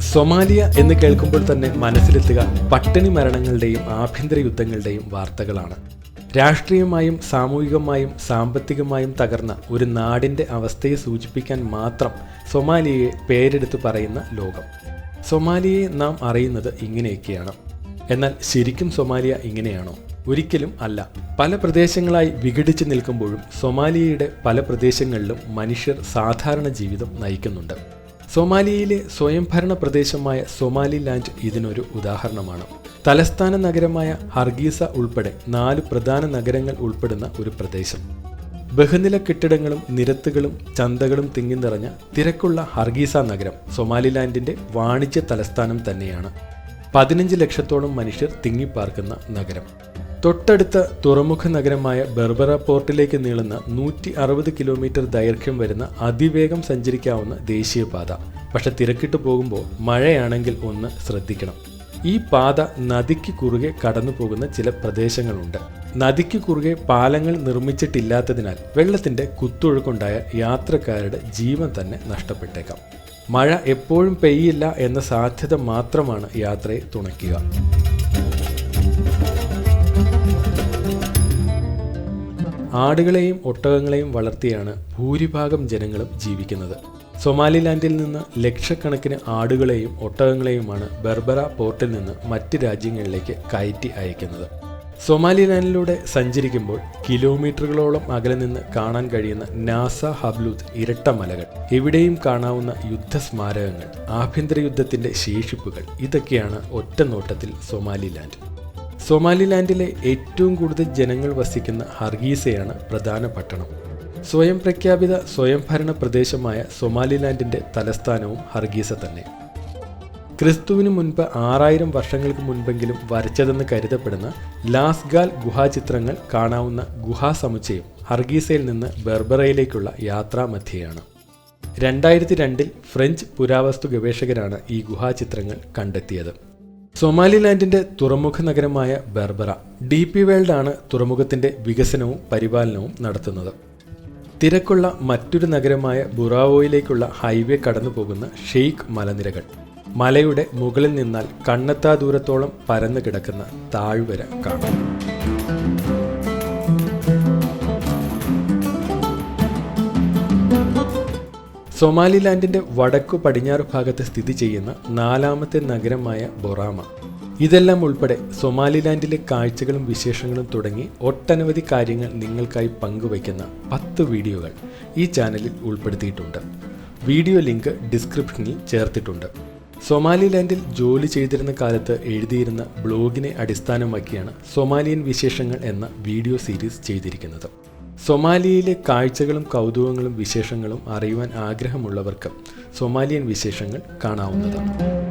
Somalia എന്ന് കേൾക്കുമ്പോൾ തന്നെ മനസ്സിലെത്തുക പട്ടിണി മരണങ്ങളുടെയും ആഭ്യന്തര യുദ്ധങ്ങളുടെയും വാർത്തകളാണ്. രാഷ്ട്രീയമായും സാമൂഹികമായും സാമ്പത്തികമായും തകർന്ന ഒരു നാടിന്റെ അവസ്ഥയെ സൂചിപ്പിക്കാൻ മാത്രം സൊമാലിയയെ പേരെടുത്ത് പറയുന്ന ലോകം. സൊമാലിയയെ നാം അറിയുന്നത് ഇങ്ങനെയൊക്കെയാണ്. എന്നാൽ ശരിക്കും സൊമാലിയ ഇങ്ങനെയാണോ? ഒരിക്കലും അല്ല. പല പ്രദേശങ്ങളായി വിഘടിച്ചു നിൽക്കുമ്പോഴും സൊമാലിയയുടെ പല പ്രദേശങ്ങളിലും മനുഷ്യർ സാധാരണ ജീവിതം നയിക്കുന്നുണ്ട്. സൊമാലിയയിലെ സ്വയംഭരണ പ്രദേശമായ സൊമാലിലാൻഡ് ഇതിനൊരു ഉദാഹരണമാണ്. തലസ്ഥാന നഗരമായ ഹർഗീസ ഉൾപ്പെടെ നാല് പ്രധാന നഗരങ്ങൾ ഉൾപ്പെടുന്ന ഒരു പ്രദേശം. ബഹുനില കെട്ടിടങ്ങളും നിരത്തുകളും ചന്തകളും തിങ്ങി നിറഞ്ഞ തിരക്കുള്ള ഹർഗീസ നഗരം സൊമാലിലാൻഡിന്റെ വാണിജ്യ തലസ്ഥാനം തന്നെയാണ്. പതിനഞ്ച് ലക്ഷത്തോളം മനുഷ്യർ തിങ്ങിപ്പാർക്കുന്ന നഗരം. തൊട്ടടുത്ത തുറമുഖ നഗരമായ ബെർബറ പോർട്ടിലേക്ക് നീളുന്ന നൂറ്റി അറുപത് കിലോമീറ്റർ ദൈർഘ്യം വരുന്ന അതിവേഗം സഞ്ചരിക്കാവുന്ന ദേശീയപാത. പക്ഷെ തിരക്കിട്ട് പോകുമ്പോൾ മഴയാണെങ്കിൽ ഒന്ന് ശ്രദ്ധിക്കണം. ഈ പാത നദിക്ക് കുറുകെ കടന്നു പോകുന്ന ചില പ്രദേശങ്ങളുണ്ട്. നദിക്ക് കുറുകെ പാലങ്ങൾ നിർമ്മിച്ചിട്ടില്ലാത്തതിനാൽ വെള്ളത്തിന്റെ കുത്തൊഴുക്കുണ്ടായ യാത്രക്കാരുടെ ജീവൻ തന്നെ നഷ്ടപ്പെട്ടേക്കാം. മഴ എപ്പോഴും പെയ്യില്ല എന്ന സാധ്യത മാത്രമാണ് യാത്രയെ തുണയ്ക്കുക. ആടുകളെയും ഒട്ടകങ്ങളെയും വളർത്തിയാണ് ഭൂരിഭാഗം ജനങ്ങളും ജീവിക്കുന്നത്. സൊമാലിലാൻഡിൽ നിന്ന് ലക്ഷക്കണക്കിന് ആടുകളെയും ഒട്ടകങ്ങളെയുമാണ് ബെർബറ പോർട്ടിൽ നിന്ന് മറ്റ് രാജ്യങ്ങളിലേക്ക് കയറ്റി അയക്കുന്നത്. സൊമാലിലാൻഡിലൂടെ സഞ്ചരിക്കുമ്പോൾ കിലോമീറ്ററുകളോളം അകലെ നിന്ന് കാണാൻ കഴിയുന്ന നാസ ഹബ്ലൂത്ത് ഇരട്ട മലകൾ എവിടെയും കാണാവുന്ന യുദ്ധസ്മാരകങ്ങൾ ആഭ്യന്തര യുദ്ധത്തിന്റെ ശേഷിപ്പുകൾ ഇതൊക്കെയാണ് ഒറ്റ നോട്ടത്തിൽ സൊമാലിലാൻഡ്. സൊമാലിലാൻഡിലെ ഏറ്റവും കൂടുതൽ ജനങ്ങൾ വസിക്കുന്ന ഹർഗീസയാണ് പ്രധാന പട്ടണം. സ്വയം പ്രഖ്യാപിത സ്വയംഭരണ പ്രദേശമായ സൊമാലിലാൻഡിന്റെ തലസ്ഥാനവും ഹർഗീസ തന്നെ. ക്രിസ്തുവിന് മുൻപ് ആറായിരം വർഷങ്ങൾക്ക് മുൻപെങ്കിലും വരച്ചതെന്ന് കരുതപ്പെടുന്ന ലാസ്ഗാൽ ഗുഹാചിത്രങ്ങൾ കാണാവുന്ന ഗുഹാസമുച്ചയം ഹർഗീസയിൽ നിന്ന് ബെർബറയിലേക്കുള്ള യാത്രാമധ്യയാണ്. രണ്ടായിരത്തി രണ്ടിൽ ഫ്രഞ്ച് പുരാവസ്തു ഗവേഷകരാണ് ഈ ഗുഹാചിത്രങ്ങൾ കണ്ടെത്തിയത്. സൊമാലിലാൻഡിന്റെ തുറമുഖ നഗരമായ ബെർബറ ഡി പി വേൾഡ് ആണ് തുറമുഖത്തിന്റെ വികസനവും പരിപാലനവും നടത്തുന്നത്. തിരക്കുള്ള മറ്റൊരു നഗരമായ ബുറാവോയിലേക്കുള്ള ഹൈവേ കടന്നു പോകുന്ന ഷെയ്ഖ് മലനിരകൾ. മലയുടെ മുകളിൽ നിന്നാൽ കണ്ണെത്താ ദൂരത്തോളം പരന്നു കിടക്കുന്ന താഴ്വര കാണാം. സൊമാലിലാൻഡിന്റെ വടക്കു പടിഞ്ഞാറ് ഭാഗത്ത് സ്ഥിതി ചെയ്യുന്ന നാലാമത്തെ നഗരമായ ബൊറാമ. ഇതെല്ലാം ഉൾപ്പെടെ സൊമാലിലാൻഡിലെ കാഴ്ചകളും വിശേഷങ്ങളും തുടങ്ങി ഒട്ടനവധി കാര്യങ്ങൾ നിങ്ങൾക്കായി പങ്കുവയ്ക്കുന്ന പത്ത് വീഡിയോകൾ ഈ ചാനലിൽ ഉൾപ്പെടുത്തിയിട്ടുണ്ട്. വീഡിയോ ലിങ്ക് ഡിസ്ക്രിപ്ഷനിൽ ചേർത്തിട്ടുണ്ട്. സൊമാലിലാൻഡിൽ ജോലി ചെയ്തിരുന്ന കാലത്ത് എഴുതിയിരുന്ന ബ്ലോഗിനെ അടിസ്ഥാനമാക്കിയാണ് സൊമാലിയൻ വിശേഷങ്ങൾ എന്ന വീഡിയോ സീരീസ് ചെയ്തിരിക്കുന്നത്. സൊമാലിയയിലെ കാഴ്ചകളും കൗതുകങ്ങളും വിശേഷങ്ങളും അറിയുവാൻ ആഗ്രഹമുള്ളവർക്ക് സൊമാലിയൻ വിശേഷങ്ങൾ കാണാവുന്നതാണ്.